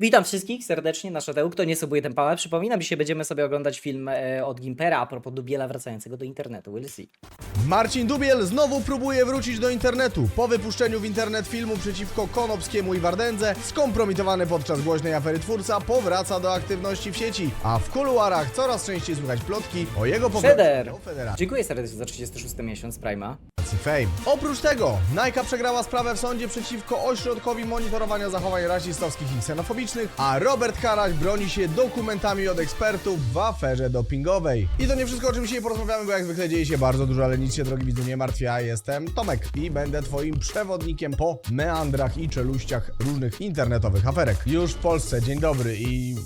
Witam wszystkich serdecznie na Szateł. Kto nie subuje ten pałę, przypominam, dzisiaj będziemy sobie oglądać film e, od Gimpera a propos Dubiela wracającego do internetu. We'll see. Marcin Dubiel znowu próbuje wrócić do internetu. Po wypuszczeniu w internet filmu przeciwko Konopskiemu i Wardędze, skompromitowany podczas głośnej afery twórca powraca do aktywności w sieci, a w kuluarach coraz częściej słychać plotki o jego powrocie do Federacji Dziękuję serdecznie za 36 miesiąc Prima. Fame. Oprócz tego, Nike przegrała sprawę w sądzie przeciwko ośrodkowi monitorowania zachowań rasistowskich i ksenofobicznych, a Robert Karaś broni się dokumentami od ekspertów w aferze dopingowej. I to nie wszystko, o czym dzisiaj porozmawiamy, bo jak zwykle dzieje się bardzo dużo, ale nic się, drogi widzu, nie martwi. Ja jestem Tomek i będę twoim przewodnikiem po meandrach i czeluściach różnych internetowych aferek. Już w Polsce, dzień dobry i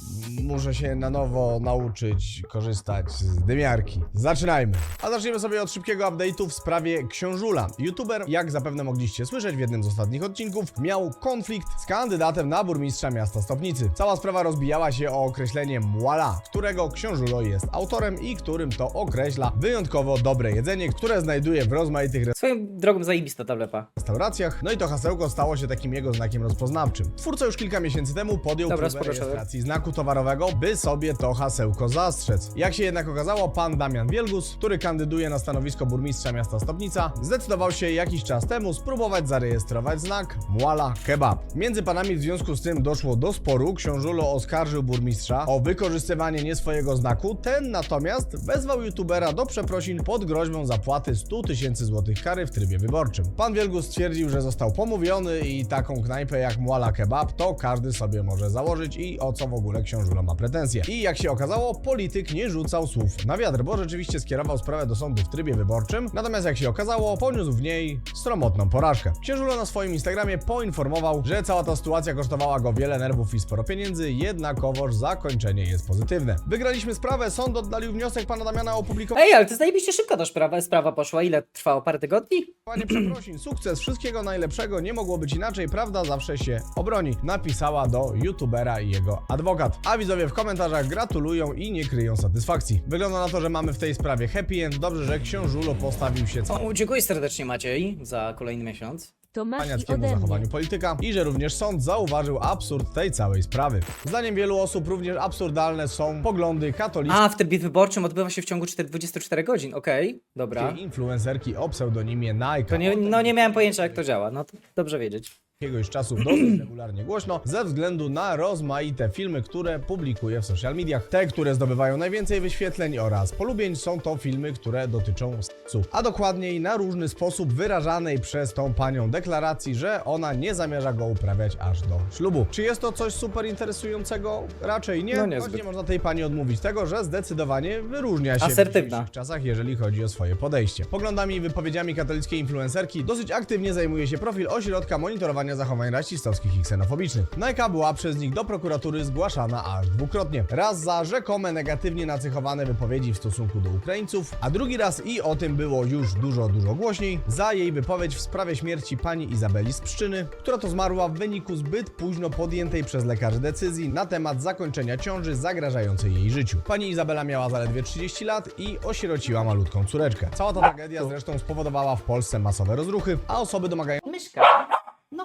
muszę się na nowo nauczyć korzystać z dymiarki. Zaczynajmy. A zaczniemy sobie od szybkiego update'u w sprawie Książula. YouTuber, jak zapewne mogliście słyszeć w jednym z ostatnich odcinków, miał konflikt z kandydatem na burmistrza miasta Stopnicy. Cała sprawa rozbijała się o określenie muala, którego Książulo jest autorem i którym to określa wyjątkowo dobre jedzenie, które znajduje w rozmaitych Swoją drogą zajebista ta wlepa. restauracjach, no i to hasełko stało się takim jego znakiem rozpoznawczym. Twórca już kilka miesięcy temu podjął Dobra, próbę spoko, rejestracji znaku towarowego, by sobie to hasełko zastrzec. Jak się jednak okazało, pan Damian Wielgus, który kandyduje na stanowisko burmistrza miasta Stopnica, zdecydował się jakiś czas temu spróbować zarejestrować znak Muala Kebab. Między panami w związku z tym doszło do sporu, książulo oskarżył burmistrza o wykorzystywanie nie swojego znaku, ten natomiast wezwał youtubera do przeprosin pod groźbą zapłaty 100 tysięcy złotych kary w trybie wyborczym. Pan Wielgus stwierdził, że został pomówiony i taką knajpę jak Muala Kebab to każdy sobie może założyć i o co w ogóle ma pretensje. I jak się okazało, polityk nie rzucał słów na wiatr, bo rzeczywiście skierował sprawę do sądu w trybie wyborczym, natomiast jak się okazało, poniósł w niej sromotną porażkę. Księżulo na swoim Instagramie poinformował, że cała ta sytuacja kosztowała go wiele nerwów i sporo pieniędzy, jednakowoż zakończenie jest pozytywne. Wygraliśmy sprawę, sąd oddalił wniosek pana Damiana o opublikowanie Ej, ale to zajebiście szybko ta sprawa, sprawa poszła. Ile trwało? Parę tygodni? przeprosin. Sukces, wszystkiego najlepszego, nie mogło być inaczej, prawda zawsze się obroni. Napisała do youtubera i jego adwokat. A widzowie w komentarzach gratulują i nie kryją satysfakcji. Wygląda na to, że mamy w tej sprawie happy end. Dobrze, że książulo postawił się O, dziękuję serdecznie Maciej za kolejny miesiąc. To masz i ode mnie. zachowaniu polityka i że również sąd zauważył absurd tej całej sprawy. Zdaniem wielu osób również absurdalne są poglądy katolickie A, w trybie wyborczym odbywa się w ciągu 4 24 godzin. Okej, dobra. influencerki o pseudonimie Nike. To nie, no nie miałem pojęcia jak to działa. No to dobrze wiedzieć. Jakiegoś czasu dosyć regularnie głośno ze względu na rozmaite filmy, które publikuje w social mediach. Te, które zdobywają najwięcej wyświetleń oraz polubień są to filmy, które dotyczą seksu, a dokładniej na różny sposób wyrażanej przez tą panią deklaracji, że ona nie zamierza go uprawiać aż do ślubu. Czy jest to coś super interesującego? Raczej nie. No Choć niezbyt. nie można tej pani odmówić tego, że zdecydowanie wyróżnia się Asertywna. w czasach, jeżeli chodzi o swoje podejście. Poglądami i wypowiedziami katolickiej influencerki dosyć aktywnie zajmuje się profil ośrodka monitorowania zachowań rasistowskich i ksenofobicznych. Najka była przez nich do prokuratury zgłaszana aż dwukrotnie. Raz za rzekome negatywnie nacechowane wypowiedzi w stosunku do Ukraińców, a drugi raz i o tym było już dużo, dużo głośniej, za jej wypowiedź w sprawie śmierci pani Izabeli z Pszczyny, która to zmarła w wyniku zbyt późno podjętej przez lekarzy decyzji na temat zakończenia ciąży zagrażającej jej życiu. Pani Izabela miała zaledwie 30 lat i osierociła malutką córeczkę. Cała ta tragedia zresztą spowodowała w Polsce masowe rozruchy, a osoby domagają Myszka.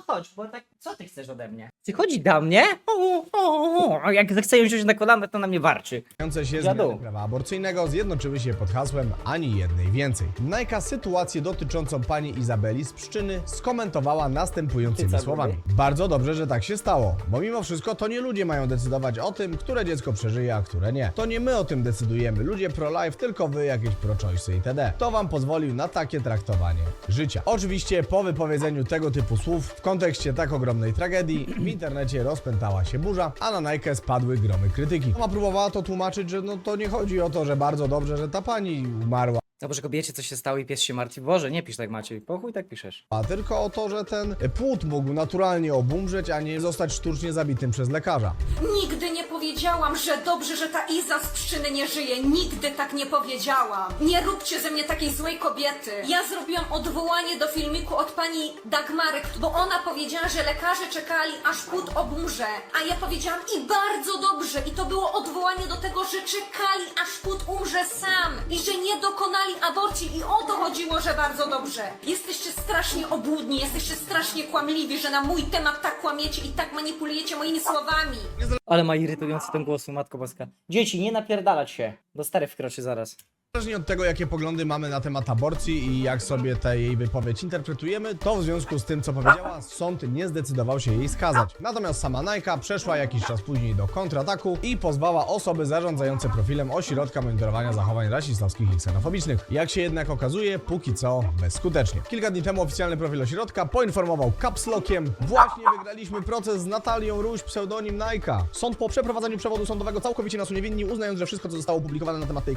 Chodź, bo tak, co ty chcesz ode mnie? Ty chodzi do mnie? O, o, o, jak chce ją wziąć na kolana, to na mnie warczy. Zajmujące się Dziadu. zmiany prawa aborcyjnego zjednoczyły się pod hasłem ani jednej więcej. Najka sytuację dotyczącą pani Izabeli z Pszczyny skomentowała następującymi co, słowami. Bardzo dobrze, że tak się stało, bo mimo wszystko to nie ludzie mają decydować o tym, które dziecko przeżyje, a które nie. To nie my o tym decydujemy, ludzie pro-life, tylko wy jakieś pro-choice itd. To wam pozwolił na takie traktowanie życia. Oczywiście po wypowiedzeniu tego typu słów w kontekście tak ogromnej tragedii w internecie rozpętała się burza, a na Nike spadły gromy krytyki. Mama próbowała to tłumaczyć, że no to nie chodzi o to, że bardzo dobrze, że ta pani umarła, Albo że kobiecie coś się stało i pies się martwi. Boże, nie pisz tak Maciej, po chuj tak piszesz. a tylko o to, że ten płód mógł naturalnie obumrzeć, a nie zostać sztucznie zabitym przez lekarza. Nigdy nie powiedziałam, że dobrze, że ta Iza z pszczyny nie żyje. Nigdy tak nie powiedziałam. Nie róbcie ze mnie takiej złej kobiety. Ja zrobiłam odwołanie do filmiku od pani Dagmary, bo ona powiedziała, że lekarze czekali, aż płód obumrze. A ja powiedziałam i bardzo dobrze. I to było odwołanie do tego, że czekali, aż płód umrze sam. I że nie dokonali pożądali aborcji i o to chodziło, że bardzo dobrze. Jesteście strasznie obłudni, jesteście strasznie kłamliwi, że na mój temat tak kłamiecie i tak manipulujecie moimi słowami. Ale ma irytujący ten głos, matko boska. Dzieci, nie napierdalać się. Do stary wkroczy zaraz. Niezależnie od tego, jakie poglądy mamy na temat aborcji i jak sobie tę jej wypowiedź interpretujemy, to w związku z tym, co powiedziała, sąd nie zdecydował się jej skazać. Natomiast sama Nike przeszła jakiś czas później do kontrataku i pozwała osoby zarządzające profilem ośrodka monitorowania zachowań rasistowskich i ksenofobicznych. Jak się jednak okazuje, póki co bezskutecznie. Kilka dni temu oficjalny profil ośrodka poinformował capslockiem Właśnie wygraliśmy proces z Natalią Ruś, pseudonim Nike. Sąd po przeprowadzeniu przewodu sądowego całkowicie nas uniewinnił, uznając, że wszystko, co zostało opublikowane na temat tej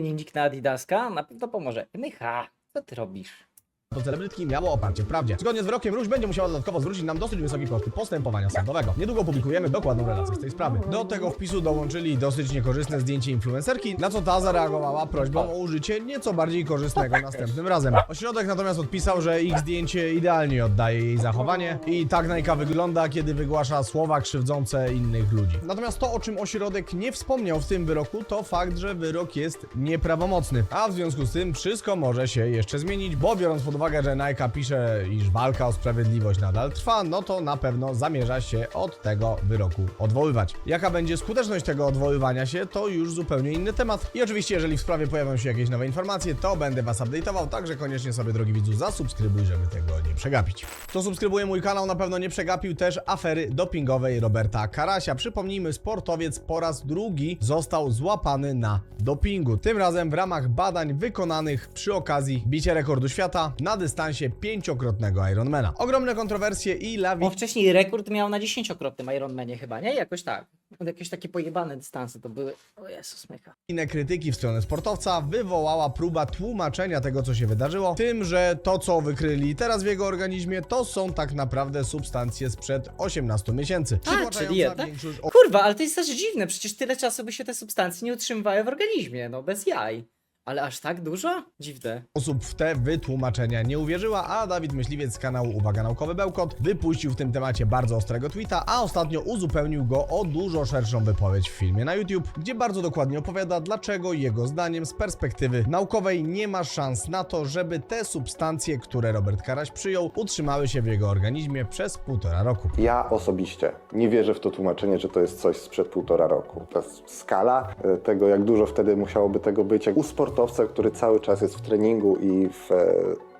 nick na Adidaska, na pewno pomoże. Mycha, co ty robisz? To celebrytki miało oparcie w prawdzie. Zgodnie z wyrokiem Ruś będzie musiała dodatkowo zwrócić nam dosyć wysokie koszty postępowania sądowego. Niedługo publikujemy dokładną relację z tej sprawy. Do tego wpisu dołączyli dosyć niekorzystne zdjęcie influencerki, na co ta zareagowała prośbą o użycie nieco bardziej korzystnego następnym razem. Ośrodek natomiast odpisał, że ich zdjęcie idealnie oddaje jej zachowanie i tak Najka wygląda, kiedy wygłasza słowa krzywdzące innych ludzi. Natomiast to, o czym ośrodek nie wspomniał w tym wyroku, to fakt, że wyrok jest nieprawomocny. A w związku z tym wszystko może się jeszcze zmienić, bo biorąc pod uwagę, że Nike pisze, iż walka o sprawiedliwość nadal trwa, no to na pewno zamierza się od tego wyroku odwoływać. Jaka będzie skuteczność tego odwoływania się, to już zupełnie inny temat. I oczywiście, jeżeli w sprawie pojawią się jakieś nowe informacje, to będę Was update'ował, także koniecznie sobie, drogi widzu, zasubskrybuj, żeby tego nie przegapić. Kto subskrybuje mój kanał, na pewno nie przegapił też afery dopingowej Roberta Karasia. Przypomnijmy, sportowiec po raz drugi został złapany na dopingu. Tym razem w ramach badań wykonanych przy okazji bicia rekordu świata na dystansie pięciokrotnego Ironmana. Ogromne kontrowersje i lawi... On wcześniej rekord miał na dziesięciokrotnym Ironmanie chyba, nie? Jakoś tak. Jakieś takie pojebane dystanse to były. O Jezus, mycha. Inne krytyki w stronę sportowca wywołała próba tłumaczenia tego, co się wydarzyło, tym, że to, co wykryli teraz w jego organizmie, to są tak naprawdę substancje sprzed 18 miesięcy. A, czyli jednak? większość Kurwa, ale to jest też dziwne, przecież tyle czasu by się te substancje nie utrzymywały w organizmie, no bez jaj. Ale aż tak dużo? Dziwne. osób w te wytłumaczenia nie uwierzyła, a Dawid Myśliwiec z kanału Uwaga Naukowy Bełkot wypuścił w tym temacie bardzo ostrego tweeta, a ostatnio uzupełnił go o dużo szerszą wypowiedź w filmie na YouTube, gdzie bardzo dokładnie opowiada, dlaczego jego zdaniem z perspektywy naukowej nie ma szans na to, żeby te substancje, które Robert Karaś przyjął, utrzymały się w jego organizmie przez półtora roku. Ja osobiście nie wierzę w to tłumaczenie, że to jest coś sprzed półtora roku. Ta skala e, tego, jak dużo wtedy musiałoby tego być, jak u sportowca, który cały czas jest w treningu i w e,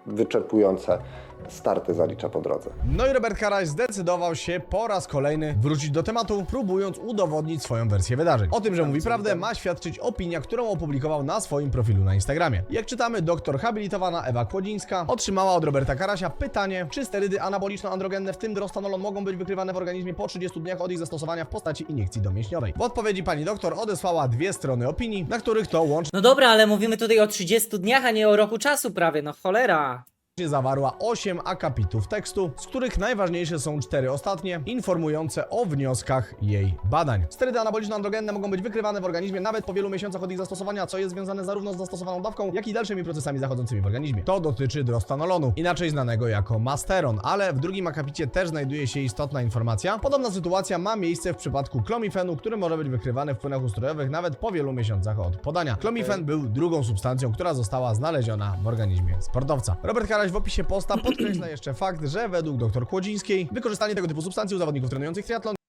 wyczerpujące starty zalicza po drodze. No i Robert Karaś zdecydował się po raz kolejny wrócić do tematu, próbując udowodnić swoją wersję wydarzeń. O tym, że mówi prawdę, ma świadczyć opinia, którą opublikował na swoim profilu na Instagramie. Jak czytamy, doktor habilitowana Ewa Kłodzińska otrzymała od Roberta Karasia pytanie, czy sterydy anaboliczno-androgenne, w tym drostanolon, mogą być wykrywane w organizmie po 30 dniach od ich zastosowania w postaci iniekcji domięśniowej. W odpowiedzi pani doktor odesłała dwie strony opinii, na których to łącznie No dobra, ale mówimy tutaj o 30 dniach, a nie o roku czasu prawie, no cholera. Zawarła 8 akapitów tekstu, z których najważniejsze są cztery ostatnie, informujące o wnioskach jej badań. Sterydy anaboliczno-androgenne mogą być wykrywane w organizmie nawet po wielu miesiącach od ich zastosowania, co jest związane zarówno z zastosowaną dawką, jak i dalszymi procesami zachodzącymi w organizmie. To dotyczy drostanolonu, inaczej znanego jako masteron, ale w drugim akapicie też znajduje się istotna informacja. Podobna sytuacja ma miejsce w przypadku klomifenu, który może być wykrywany w płynach ustrojowych nawet po wielu miesiącach od podania. Klomifen był drugą substancją, która została znaleziona w organizmie sportowca. Robert Karaś w opisie posta podkreśla jeszcze fakt, że według dr Kłodzińskiej wykorzystanie tego typu substancji u zawodników trenujących triatlon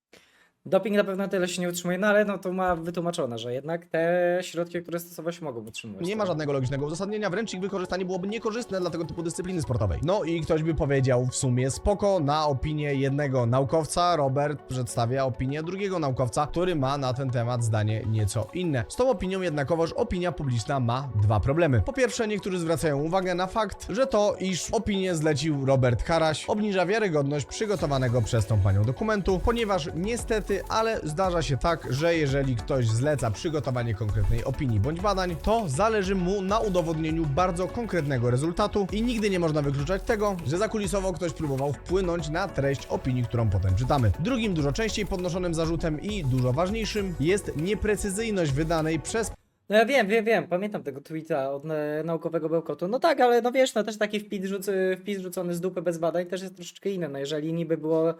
Doping na pewno tyle się nie utrzymuje, no ale no to ma wytłumaczone, że jednak te środki, które stosować mogą utrzymywać. nie ma żadnego logicznego uzasadnienia, wręcz ich wykorzystanie byłoby niekorzystne dla tego typu dyscypliny sportowej. No i ktoś by powiedział w sumie spoko, na opinię jednego naukowca Robert przedstawia opinię drugiego naukowca, który ma na ten temat zdanie nieco inne. Z tą opinią jednakowoż opinia publiczna ma dwa problemy. Po pierwsze, niektórzy zwracają uwagę na fakt, że to, iż opinię zlecił Robert Karaś, obniża wiarygodność przygotowanego przez tą panią dokumentu, ponieważ niestety, ale zdarza się tak, że jeżeli ktoś zleca przygotowanie konkretnej opinii bądź badań, to zależy mu na udowodnieniu bardzo konkretnego rezultatu i nigdy nie można wykluczać tego, że zakulisowo ktoś próbował wpłynąć na treść opinii, którą potem czytamy. Drugim, dużo częściej podnoszonym zarzutem i dużo ważniejszym jest nieprecyzyjność wydanej przez No ja wiem, wiem, wiem, pamiętam tego tweeta od naukowego bełkotu. No tak, ale no wiesz, no też taki wpis, rzuc, wpis rzucony z dupy bez badań też jest troszeczkę inny. No jeżeli niby było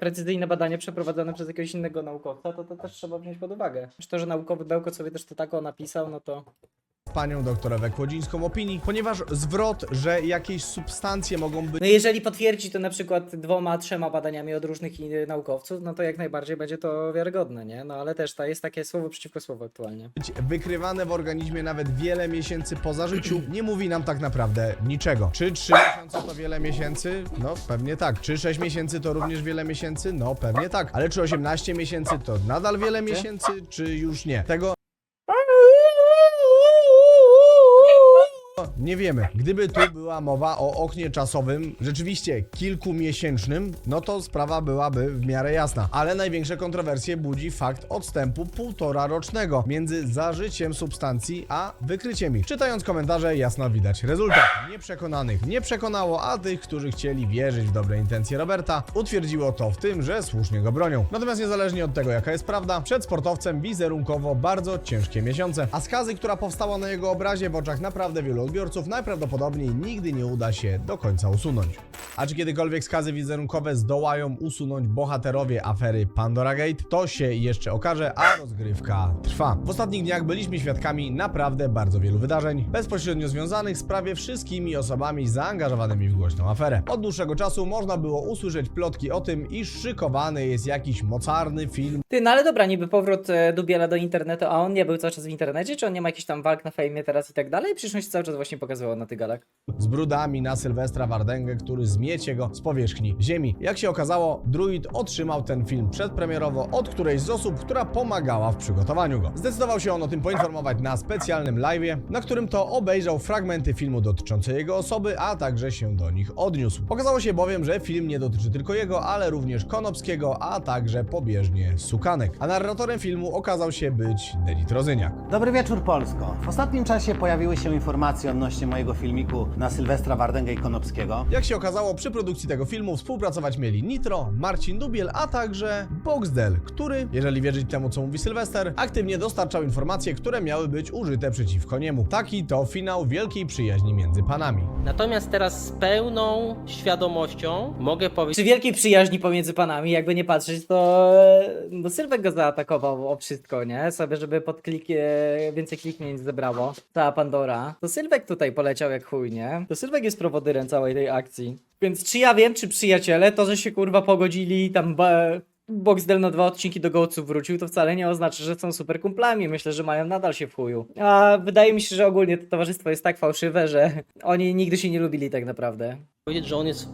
precyzyjne badanie przeprowadzone przez jakiegoś innego naukowca, to to też trzeba wziąć pod uwagę. Czy to, że naukowy bełkot sobie też to tako napisał, no to panią doktor Ewę Kłodzińską opinii, ponieważ zwrot, że jakieś substancje mogą być No jeżeli potwierdzi to na przykład dwoma, trzema badaniami od różnych in- naukowców, no to jak najbardziej będzie to wiarygodne, nie? No ale też to jest takie słowo przeciwko słowu aktualnie. być wykrywane w organizmie nawet wiele miesięcy po zażyciu, nie mówi nam tak naprawdę niczego. Czy 3 miesiące to wiele miesięcy? No pewnie tak. Czy 6 miesięcy to również wiele miesięcy? No pewnie tak. Ale czy 18 miesięcy to nadal wiele miesięcy, czy już nie? Tego nie wiemy. Gdyby tu była mowa o oknie czasowym, rzeczywiście kilkumiesięcznym, no to sprawa byłaby w miarę jasna. Ale największe kontrowersje budzi fakt odstępu półtora rocznego między zażyciem substancji a wykryciem ich. Czytając komentarze jasno widać rezultat. Nieprzekonanych nie przekonało, a tych, którzy chcieli wierzyć w dobre intencje Roberta, utwierdziło to w tym, że słusznie go bronią. Natomiast niezależnie od tego, jaka jest prawda, przed sportowcem wizerunkowo bardzo ciężkie miesiące. A skazy, która powstała na jego obrazie w oczach naprawdę wielu odbiorców, najprawdopodobniej nigdy nie uda się do końca usunąć. A czy kiedykolwiek skazy wizerunkowe zdołają usunąć bohaterowie afery Pandora Gate, to się jeszcze okaże, a rozgrywka trwa. W ostatnich dniach byliśmy świadkami naprawdę bardzo wielu wydarzeń, bezpośrednio związanych z prawie wszystkimi osobami zaangażowanymi w głośną aferę. Od dłuższego czasu można było usłyszeć plotki o tym, iż szykowany jest jakiś mocarny film Ty, no ale dobra, niby powrót e, Dubiela do internetu, a on nie był cały czas w internecie, czy on nie ma jakichś tam walk na fejmie teraz i tak dalej? Przecież się cały czas właśnie pokazywał na tych galach. z brudami na Sylwestra Wardęgę, który zmiecie go z powierzchni ziemi. Jak się okazało, Druid otrzymał ten film przedpremierowo od którejś z osób, która pomagała w przygotowaniu go. Zdecydował się on o tym poinformować na specjalnym live'ie, na którym to obejrzał fragmenty filmu dotyczące jego osoby, a także się do nich odniósł. Okazało się bowiem, że film nie dotyczy tylko jego, ale również Konopskiego, a także pobieżnie Sukanek. A narratorem filmu okazał się być Delit Rozyniak. Dobry wieczór Polsko. W ostatnim czasie pojawiły się informacje odnośnie mojego filmiku na Sylwestra Wardęga i Konopskiego. Jak się okazało, przy produkcji tego filmu współpracować mieli Nitro, Marcin Dubiel, a także Boxdel, który, jeżeli wierzyć temu, co mówi Sylwester, aktywnie dostarczał informacje, które miały być użyte przeciwko niemu. Taki to finał wielkiej przyjaźni między panami. Natomiast teraz z pełną świadomością mogę powiedzieć, Przy wielkiej przyjaźni pomiędzy panami, jakby nie patrzeć, to no Sylwek go zaatakował o wszystko, nie? Sobie, żeby pod klikie więcej kliknięć zebrało. Ta Pandora. To Sylwek tutaj poleciał jak chuj, nie? To Sylwek jest prowodyrem całej tej akcji. Więc czy ja wiem, czy przyjaciele, to, że się kurwa pogodzili tam ba... Boxdel na dwa odcinki do gołców wrócił, to wcale nie oznacza, że są super kumplami. Myślę, że mają nadal się w chuju. A wydaje mi się, że ogólnie to towarzystwo jest tak fałszywe, że oni nigdy się nie lubili tak naprawdę. że on jest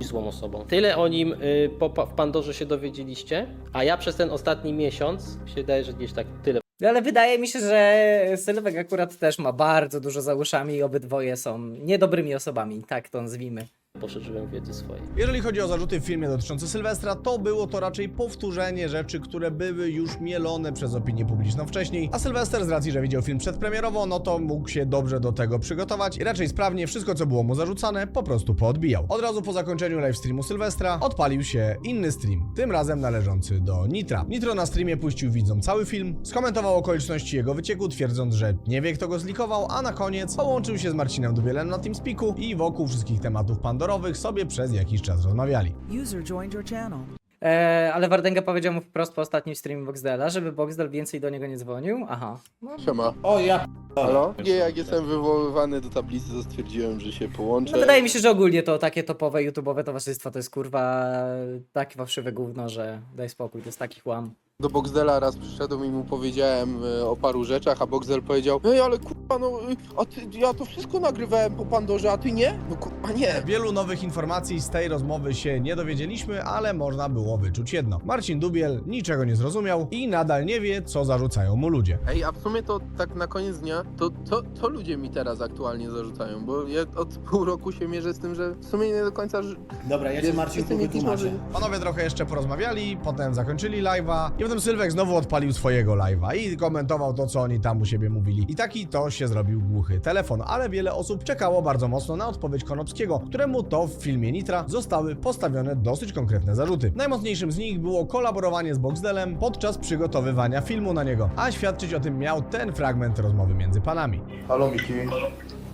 złą osobą. Tyle o nim y, po, pa- w Pandorze się dowiedzieliście, a ja przez ten ostatni miesiąc się wydaje, że gdzieś tak tyle Ale wydaje mi się, że Sylwek akurat też ma bardzo dużo za uszami i obydwoje są niedobrymi osobami, tak to nazwijmy. Poszerzyłem wiedzy swojej. Jeżeli chodzi o zarzuty w filmie dotyczące Sylwestra, to było to raczej powtórzenie rzeczy, które były już mielone przez opinię publiczną wcześniej, a Sylwester z racji, że widział film przedpremierowo, no to mógł się dobrze do tego przygotować i raczej sprawnie wszystko, co było mu zarzucane, po prostu poodbijał. Od razu po zakończeniu livestreamu Sylwestra odpalił się inny stream, tym razem należący do Nitra. Nitro na streamie puścił widzom cały film, skomentował okoliczności jego wycieku, twierdząc, że nie wie kto go zlikował, a na koniec połączył się z Marcinem Dubielem na TeamSpeaku i wokół wszystkich tematów pandorowych sobie przez jakiś czas rozmawiali. User joined your channel. Eee, ale Wardęga powiedział mu wprost po ostatnim streamie Boxdela, żeby Boxdel więcej do niego nie dzwonił. Aha. Siema. O ja Halo? Nie, jak jestem wywoływany do tablicy, to stwierdziłem, że się połączę. No wydaje mi się, że ogólnie to takie topowe YouTube'owe towarzystwo to jest kurwa takie fałszywe gówno, że daj spokój, to jest taki chłam. Do Boxdela raz przyszedłem i mu powiedziałem e, o paru rzeczach, a Boxdel powiedział Ej, ale kurwa, no, y, a ty, ja to wszystko nagrywałem po Pandorze, a ty nie? No kurwa, nie. Wielu nowych informacji z tej rozmowy się nie dowiedzieliśmy, ale można było wyczuć jedno. Marcin Dubiel niczego nie zrozumiał i nadal nie wie, co zarzucają mu ludzie. Ej, a w sumie to tak na koniec dnia, to, to, to ludzie mi teraz aktualnie zarzucają, bo ja od pół roku się mierzę z tym, że w sumie nie do końca... Dobra, ja cię jest- Marcinku jestem jakiś wytłumaczę. może- Panowie trochę jeszcze porozmawiali, potem zakończyli live'a i potem Sylwek znowu odpalił swojego live'a i komentował to, co oni tam u siebie mówili. I taki to się zrobił głuchy telefon, ale wiele osób czekało bardzo mocno na odpowiedź Konopskiego, któremu to w filmie Nitra zostały postawione dosyć konkretne zarzuty. Najmocniejszym z nich było kolaborowanie z Boxdelem podczas przygotowywania filmu na niego, a świadczyć o tym miał ten fragment rozmowy między panami. Halo Miki.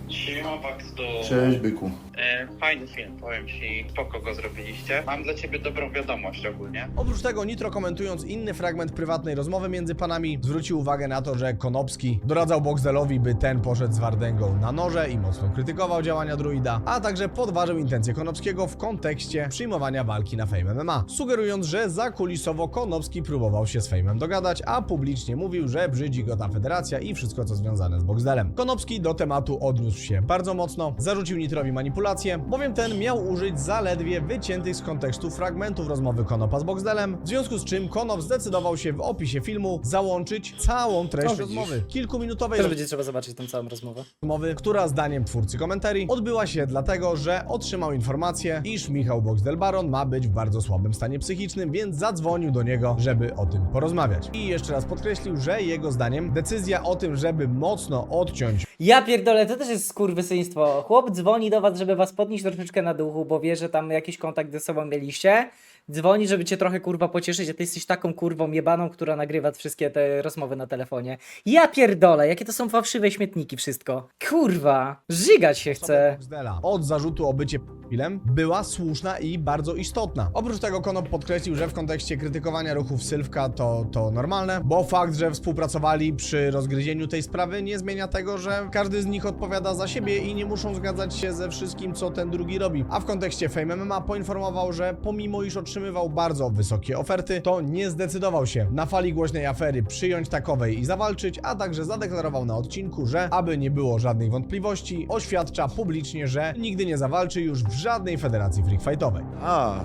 Siema Baxto. Cześć byku. E, Fajny film, powiem ci, spoko go zrobiliście. Mam dla ciebie dobrą wiadomość ogólnie. Oprócz tego Nitro komentując inny fragment prywatnej rozmowy między panami zwrócił uwagę na to, że Konopski doradzał Boxdelowi, by ten poszedł z Wardęgą na noże i mocno krytykował działania druida, a także podważył intencje Konopskiego w kontekście przyjmowania walki na Fame MMA, sugerując, że zakulisowo Konopski próbował się z Fame'em dogadać, a publicznie mówił, że brzydzi go ta federacja i wszystko co związane z Boxdelem. Konopski do tematu odniósł się bardzo mocno, zarzucił Nitrowi manipulację, bowiem ten miał użyć zaledwie wyciętych z kontekstu fragmentów rozmowy Konopa z Boxdelem, w związku z czym Konop zdecydował się w opisie filmu załączyć całą treść O, rozmowy. Kilkuminutowej Też będzie trzeba zobaczyć tą całą rozmowę. rozmowy, która zdaniem twórcy komentarii odbyła się dlatego, że otrzymał informację, iż Michał Boxdel-Baron ma być w bardzo słabym stanie psychicznym, więc zadzwonił do niego, żeby o tym porozmawiać. I jeszcze raz podkreślił, że jego zdaniem decyzja o tym, żeby mocno odciąć Ja pierdolę, to też jest skurwysyństwo. Chłop dzwoni do was, żeby was podnieść troszeczkę na duchu, bo wie, że tam jakiś kontakt ze sobą mieliście. Dzwoni, żeby cię trochę kurwa pocieszyć, a ty jesteś taką kurwą jebaną, która nagrywa wszystkie te rozmowy na telefonie. Ja pierdolę, jakie to są fałszywe śmietniki wszystko. Kurwa, żygać się chce. Od zarzutu o bycie pilem była słuszna i bardzo istotna. Oprócz tego Konop podkreślił, że w kontekście krytykowania ruchów Sylwka to, to normalne, bo fakt, że współpracowali przy rozgryzieniu tej sprawy nie zmienia tego, że każdy z nich odpowiada za siebie i nie muszą zgadzać się ze wszystkim, co ten drugi robi. A w kontekście Fame MMA poinformował, że pomimo iż otrzymywał bardzo wysokie oferty, to nie zdecydował się na fali głośnej afery przyjąć takowej i zawalczyć, a także zadeklarował na odcinku, że aby nie było żadnych wątpliwości, oświadcza publicznie, że nigdy nie zawalczy już w żadnej federacji freakfightowej. A,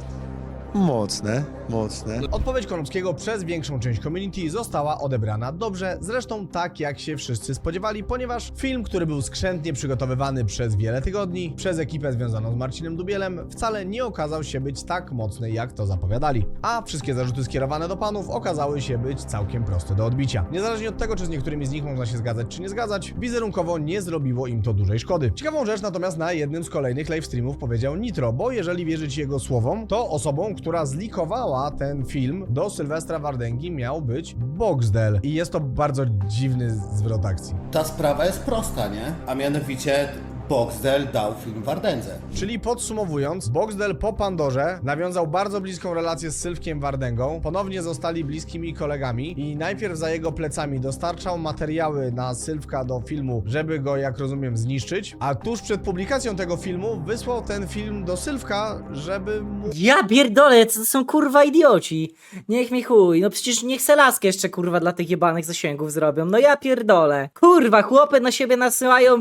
mocne, mocne. Odpowiedź Konopskiego przez większą część community została odebrana dobrze, zresztą tak jak się wszyscy spodziewali, ponieważ film, który był skrzętnie przygotowywany przez wiele tygodni przez ekipę związaną z Marcinem Dubielem, wcale nie okazał się być tak mocny jak to zapowiadali. A wszystkie zarzuty skierowane do panów okazały się być całkiem proste do odbicia. Niezależnie od tego, czy z niektórymi z nich można się zgadzać, czy nie zgadzać, wizerunkowo nie zrobiło im to dużej szkody. Ciekawą rzecz natomiast na jednym z kolejnych live streamów powiedział Nitro, bo jeżeli wierzyć jego słowom, to osobą, która zlikowała ten film do Sylwestra Wardęgi miał być Boxdel. I jest to bardzo dziwny zwrot akcji. Ta sprawa jest prosta, nie? A mianowicie Boxdel dał film Wardędze. Czyli podsumowując, Boxdel po Pandorze nawiązał bardzo bliską relację z Sylwkiem Wardęgą, ponownie zostali bliskimi kolegami i najpierw za jego plecami dostarczał materiały na Sylwka do filmu, żeby go, jak rozumiem, zniszczyć, a tuż przed publikacją tego filmu wysłał ten film do Sylwka, żeby mu Ja pierdolę, co to są kurwa idioci. Niech mi chuj, no przecież niech se laskę jeszcze kurwa dla tych jebanych zasięgów zrobią. No ja pierdolę. Kurwa, chłopy na siebie nasyłają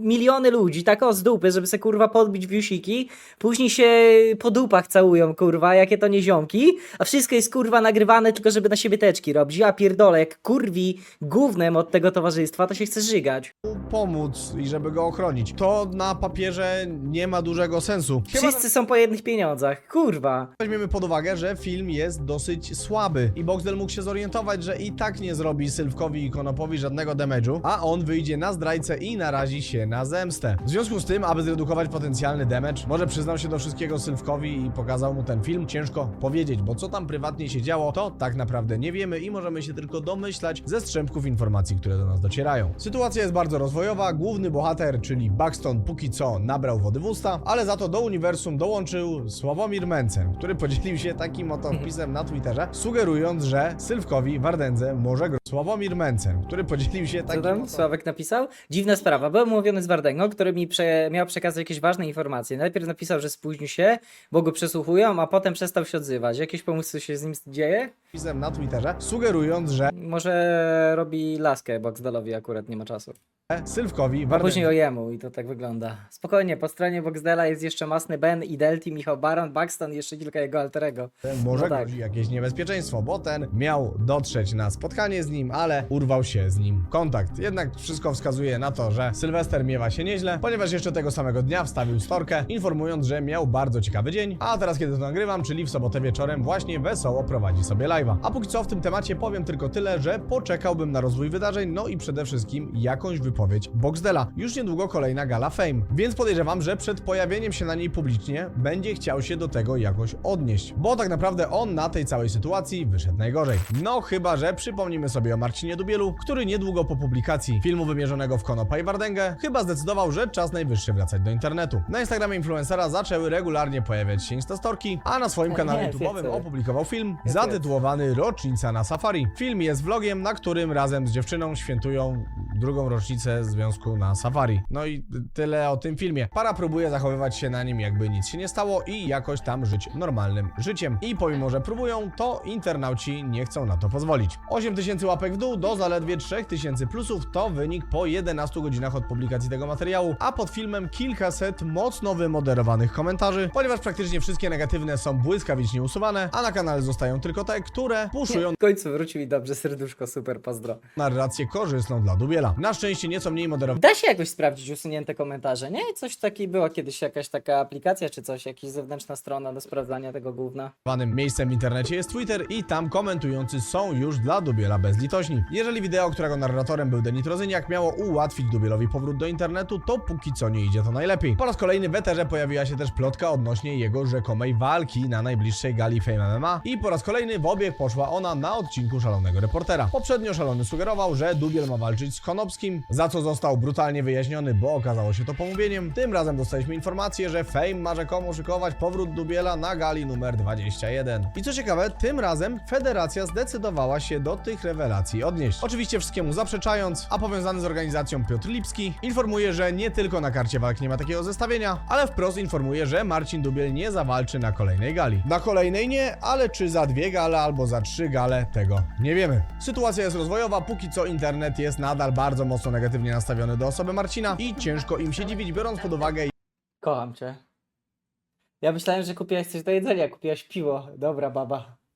miliony ludzi, tak o z dupy, żeby se kurwa podbić viewsiki. Później się po dupach całują, kurwa, jakie to nieziomki. A wszystko jest kurwa nagrywane tylko, żeby na siebie teczki robić. Ja pierdolę, jak kurwi gównem od tego towarzystwa, to się chce żygać. pomóc i żeby go ochronić. To na papierze nie ma dużego sensu. Chyba, Wszyscy są po jednych pieniądzach, kurwa. Weźmiemy pod uwagę, że film jest dosyć słaby i Boxdel mógł się zorientować, że i tak nie zrobi Sylwkowi i Konopowi żadnego damage'u, a on wyjdzie na zdrajcę i narazi się na zemstę. W związku z tym, aby zredukować potencjalny damage, może przyznał się do wszystkiego Sylwkowi i pokazał mu ten film, ciężko powiedzieć, bo co tam prywatnie się działo, to tak naprawdę nie wiemy i możemy się tylko domyślać ze strzępków informacji, które do nas docierają. Sytuacja jest bardzo rozwojowa, główny bohater, czyli Buxton póki co nabrał wody w usta, ale za to do uniwersum dołączył Sławomir Mencen, który podzielił się takim oto wpisem na Twitterze, sugerując, że Sylwkowi Wardędze może go Sławomir Mencen, który podzielił się Co takim tam oto... Sławek napisał? Dziwna sprawa. Byłem umówiony z Wardęgą, który mi prze... miał przekazać jakieś ważne informacje. Najpierw napisał, że spóźni się, bo go przesłuchują, a potem przestał się odzywać. Jakieś pomysły się z nim dzieje? wpisem na Twitterze, sugerując, że Może robi laskę Boxdelowi akurat nie ma czasu. Sylwkowi A później o jemu i to tak wygląda. Spokojnie, po stronie Boxdela jest jeszcze Masny Ben, Idelti, Michał Baron, Buxton i jeszcze kilka jego alterego. może No tak. grozi jakieś niebezpieczeństwo, bo ten miał dotrzeć na spotkanie z nim, ale urwał się z nim kontakt. Jednak wszystko wskazuje na to, że Sylwester miewa się nieźle, ponieważ jeszcze tego samego dnia wstawił storkę, informując, że miał bardzo ciekawy dzień, a teraz kiedy to nagrywam, czyli w sobotę wieczorem, właśnie wesoło prowadzi sobie live'a. A póki co w tym temacie powiem tylko tyle, że poczekałbym na rozwój wydarzeń, no i przede wszystkim jakąś wypowiedź Boxdela. Już niedługo kolejna gala Fame, więc podejrzewam, że przed pojawieniem się na niej publicznie będzie chciał się do tego jakoś odnieść, bo tak naprawdę on na tej całej sytuacji wyszedł najgorzej. No chyba, że przypomnimy sobie o Marcinie Dubielu, który niedługo po publikacji filmu wymierzonego w Konopa i Wardęgę chyba zdecydował, że czas najwyższy wracać do internetu. Na Instagramie influencera zaczęły regularnie pojawiać się instastorki, a na swoim kanale YouTube'owym opublikował film zatytułowany Rocznica na Safari. Film jest vlogiem, na którym razem z dziewczyną świętują drugą rocznicę związku na Safari. No i tyle o tym filmie. Para próbuje zachowywać się na nim jakby nic się nie stało i jakoś tam żyć normalnym życiem. I pomimo, że próbują, to internauci nie chcą na to pozwolić. 8000 łapek w dół do zaledwie 3000 plusów to wynik po 11 godzinach od publikacji tego materiału, a pod filmem kilkaset mocno wymoderowanych komentarzy, ponieważ praktycznie wszystkie negatywne są błyskawicznie usuwane, a na kanale zostają tylko te, które puszują W końcu wrócił i dobrze, serduszko, super, pozdro. narrację korzystną dla Dubiela. Na szczęście nieco mniej moderowanych Da się jakoś sprawdzić usunięte komentarze, nie? Coś takiego była kiedyś jakaś taka aplikacja czy coś, jakaś zewnętrzna strona do sprawdzania tego gówna. miejscem w internecie jest Twitter i tam komentujący są już dla Dubiela bezlitośni. Jeżeli wideo, którego narratorem był Denitrozyniak miało ułatwić Dubielowi powrót do internetu, to póki co nie idzie to najlepiej. Po raz kolejny w eterze pojawiła się też plotka odnośnie jego rzekomej walki na najbliższej gali Fame MMA i po raz kolejny w obieg poszła ona na odcinku Szalonego Reportera. Poprzednio Szalony sugerował, że Dubiel ma walczyć z Konopskim, za co został brutalnie wyjaśniony, bo okazało się to pomówieniem. Tym razem dostaliśmy informację, że Fame ma rzekomo szykować powrót Dubiela na gali numer 21. I co ciekawe, tym razem federacja zdecydowała się do tych rewelacji odnieść. Oczywiście wszystkiemu zaprzeczając, a powiązany z organizacją Piotr Lipski informuje, że nie tylko na karcie walk nie ma takiego zestawienia, ale wprost informuje, że Marcin Dubiel nie zawalczy na kolejnej gali. Na kolejnej nie, ale czy za dwie gale albo za trzy gale, tego nie wiemy. Sytuacja jest rozwojowa, póki co internet jest nadal bardzo mocno negatywnie nastawiony do osoby Marcina i ciężko im się dziwić, biorąc pod uwagę Kocham cię. Ja myślałem, że kupiłaś coś do jedzenia, kupiłaś piwo. Dobra baba.